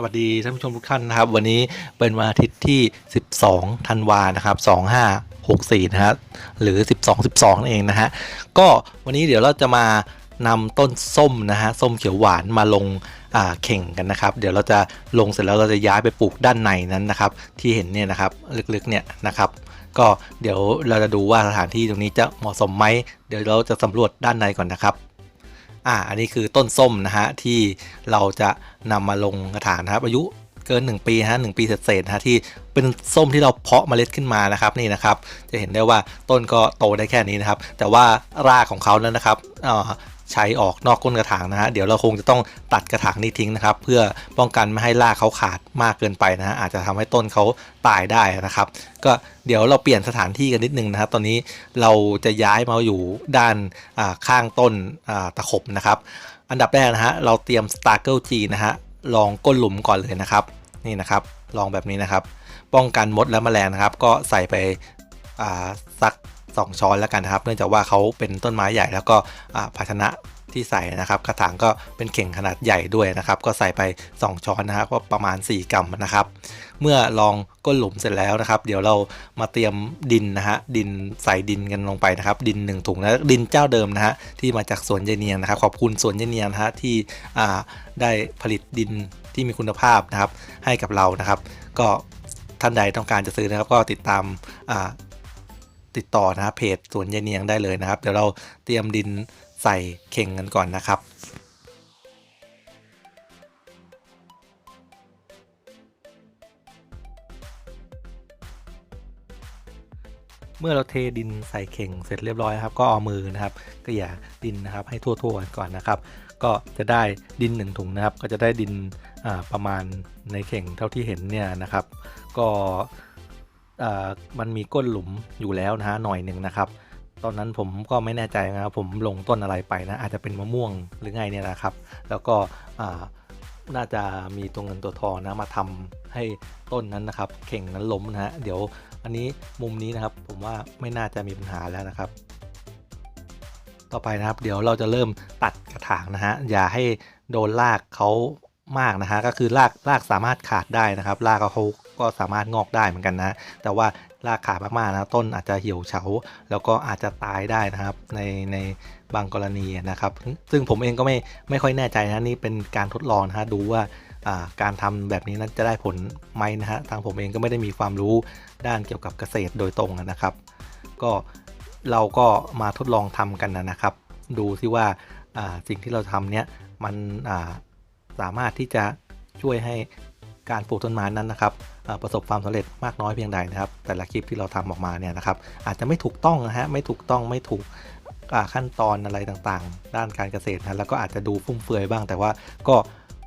สวัสดีท่านผู้ชมทุกท่านนะครับ วันนี้เป็นวันอาทิตย์ที่ 12ธันวานะครับ2564นะฮะหรือ 12 12นั่นเองนะฮะก็วันนี้เดี๋ยวเราจะมานำต้นส้มนะฮะส้มเขียวหวานมาลงเข่งกันนะครับ เดี๋ยวเราจะลงเสร็จแล้วเราจะย้ายไปปลูกด้านในนั้นนะครับ ที่เห็นเนี่ยนะครับลึกๆเนี่ยนะครับก็เดี๋ยวเราจะดูว่าสถานที่ตรงนี้จะเหมาะสมไหมเดี๋ยวเราจะสำรวจด้านในก่อนนะครับ อ่าอันนี้คือต้นส้มนะฮะที่เราจะนำมาลงกระถางนะครับ อายุเกิน 1 ปีฮะหปีเศษๆนะฮะที่เป็นส้มที่เราเพาะเมล็ดขึ้นมานะครับนี่นะครับ จะเห็นได้ว่าต้นก็โตได้แค่นี้นะครับ แต่ว่ารากของเขานั้นนะครับอ่อ ใช้ออกนอกก้นกระถางนะฮะเดี๋ยวเราคงจะต้องตัดกระถางนี้ทิ้งนะครับ เพื่อป้องกันไม่ให้รากเขาขาดมากเกินไปนะฮะอาจจะทำให้ต้นเขาตายได้นะครับ ก็เดี๋ยวเราเปลี่ยนสถานที่กันนิดนึงนะครับ ตอนนี้เราจะย้ายมาอยู่ด้านข้างต้นตะขบนะครับ อันดับแรกนะฮะเราเตรียม s t a r g l e G นะฮะลองก้นหลุมก่อนเลยนะครับ นี่นะครับลองแบบนี้นะครับ ป้องกันมดและแมลงนะครับ ก็ใส่ไปสัก 2 ช้อนแล้วกันนะครับ เนื่องจากว่าเขาเป็นต้นไม้ใหญ่แล้วก็อ่าภาชนะที่ใส่นะครับกระถางก็เป็นเข่งขนาดใหญ่ด้วยนะครับ ก็ใส่ไป 2 ช้อนนะครับก็ประมาณ 4 กรัมนะครับ เมื่อลองก้นหลุมเสร็จแล้วนะครับ เดี๋ยวเรามาเตรียมดินนะฮะดินใส่ดินกันลงไปนะครับ ดิน 1 ถุงแล้วดินเจ้าเดิมนะฮะที่มาจากสวนยายเนียงนะครับ ขอบคุณสวนยายเนียงนะฮะที่อ่าได้ผลิตดินที่มีคุณภาพนะครับ ให้กับเรานะครับ ก็ท่านใดต้องการจะซื้อนะครับ ก็ติดตามอ่า ติดต่อนะเพจสวนยายเนียงได้เลยนะครับ เดี๋ยวเราเตรียมดินใส่เข่งกันก่อนนะครับเมื่อเราเทดินใส่เข่งเสร็จเรียบร้อยครับ ก็เอามือนะครับเกลี่ยดินนะครับให้ทั่วๆกันก่อนนะครับ ก็จะได้ดินหนึ่งถุงนะครับ ก็จะได้ดินประมาณในเข่งเท่าที่เห็นเนี่ยนะครับ ก็ มันมีก้นหลุมอยู่แล้วนะฮะหน่อยหนึ่งนะครับ ตอนนั้นผมก็ไม่แน่ใจนะครับผมลงต้นอะไรไปนะอาจจะเป็นมะม่วงหรือไงเนี่ยนะครับ แล้วก็น่าจะมีตัวเงินตัวทองนะมาทำให้ต้นนั้นนะครับเข่งนั้นล้มนะฮะเดี๋ยวอันนี้มุมนี้นะครับผมว่าไม่น่าจะมีปัญหาแล้วนะครับ ต่อไปนะครับ เดี๋ยวเราจะเริ่มตัดกระถางนะฮะอย่าให้โดนรากเขามากนะฮะก็คือรากรากสามารถขาดได้นะครับรากเขา ก็สามารถงอกได้เหมือนกันนะ แต่ว่ารากขามากๆนะต้นอาจจะเหี่ยวเฉาแล้วก็อาจจะตายได้นะครับในในบางกรณีนะครับ ซึ่งผมเองก็ไม่ไม่ค่อยแน่ใจนะนี่เป็นการทดลองนะฮะดูว่าการทำแบบนี้นั้นจะได้ผลไหมนะฮะทางผมเองก็ไม่ได้มีความรู้ด้านเกี่ยวกับเกษตรโดยตรงนะครับ ก็เราก็มาทดลองทำกันนะครับ ดูซิว่าอ่าสิ่งที่เราทำเนี้ยมันสามารถที่จะช่วยให้ การปลูกต้นไม้นั้นนะครับประสบความสำเร็จมากน้อยเพียงใดนะครับ แต่ละคลิปที่เราทำออกมาเนี่ยนะครับ อาจจะไม่ถูกต้องนะฮะไม่ถูกต้องไม่ถูกขั้นตอนอะไรต่างๆ ด้านการเกษตรนะแล้วก็อาจจะดูฟุ่มเฟือยบ้าง แต่ว่าก็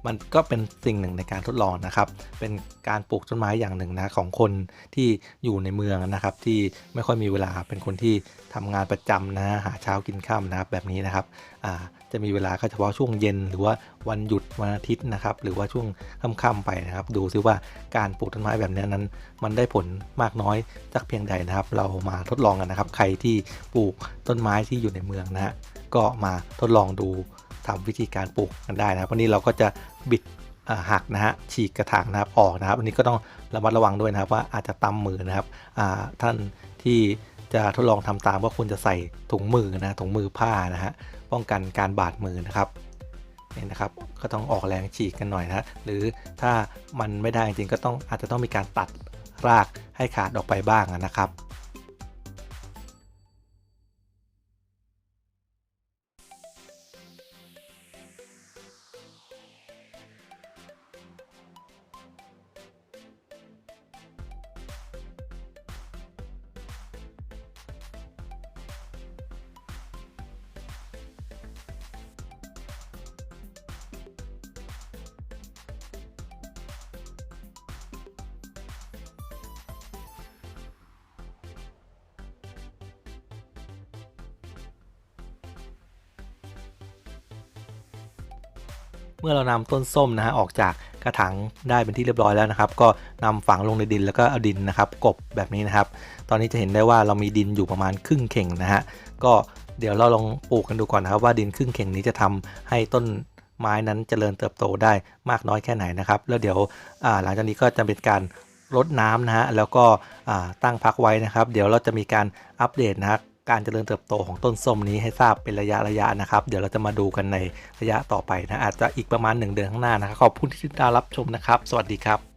มันก็เป็นสิ่งหนึ่งในการทดลองนะครับ เป็นการปลูกต้นไม้อย่างหนึ่งนะของคนที่อยู่ในเมืองนะครับ ที่ไม่ค่อยมีเวลาเป็นคนที่ทำงานประจำนะหาเช้ากินข้ามนะครับแบบนี้นะครับอ่าจะมีเวลาก็เฉพาะช่วงเย็น หรือว่าวันหยุดวันอาทิตย์นะครับ หรือว่าช่วงค่ำๆไปนะครับ ดูซิว่าการปลูกต้นไม้แบบนี้นั้น มันได้ผลมากน้อยสักเพียงใดนะครับ เรามาทดลองกันนะครับ ใครที่ปลูกต้นไม้ที่อยู่ในเมืองนะฮะก็มาทดลองดูทำวิธีการปลูกกันได้นะครับวันนี้เราก็จะ บิดหักนะฮะฉีกกระถางนะครับออกนะครับ อันนี้ก็ต้องระมัดระวังด้วยนะครับว่าอาจจะตำมือนะครับท่านที่จะทดลองทำตามก็ควรจะใส่ถุงมือนะถุงมือผ้านะฮะป้องกันการบาดมือนะครับนี่นะครับก็ต้องออกแรงฉีกกันหน่อยนะฮะหรือถ้ามันไม่ได้จริงๆก็ต้องอาจจะต้องมีการตัดรากให้ขาดออกไปบ้างนะครับ เมื่อเรานำต้นส้มนะฮะออกจากกระถางได้เป็นที่เรียบร้อยแล้วนะครับ ก็นำฝังลงในดินแล้วก็เอาดินนะครับกบแบบนี้นะครับ ตอนนี้จะเห็นได้ว่าเรามีดินอยู่ประมาณครึ่งเข่งนะฮะก็เดี๋ยวเราลองปลูกกันดูก่อนนะครับว่าดินครึ่งเข่งนี้จะทำให้ต้นไม้นั้นเจริญเติบโตได้มากน้อยแค่ไหนนะครับ แล้วเดี๋ยวหลังจากนี้ก็จะเป็นการรดน้ำนะฮะแล้วก็ตั้งพักไว้นะครับ เดี๋ยวเราจะมีการอัปเดตนะฮะ การเจริญเติบโตของต้นส้มนี้ให้ทราบเป็นระยะระยะนะครับ เดี๋ยวเราจะมาดูกันในระยะต่อไปนะอาจจะอีกประมาณ 1 เดือนข้างหน้านะครับขอบคุณที่ติดตามรับชมนะครับ สวัสดีครับ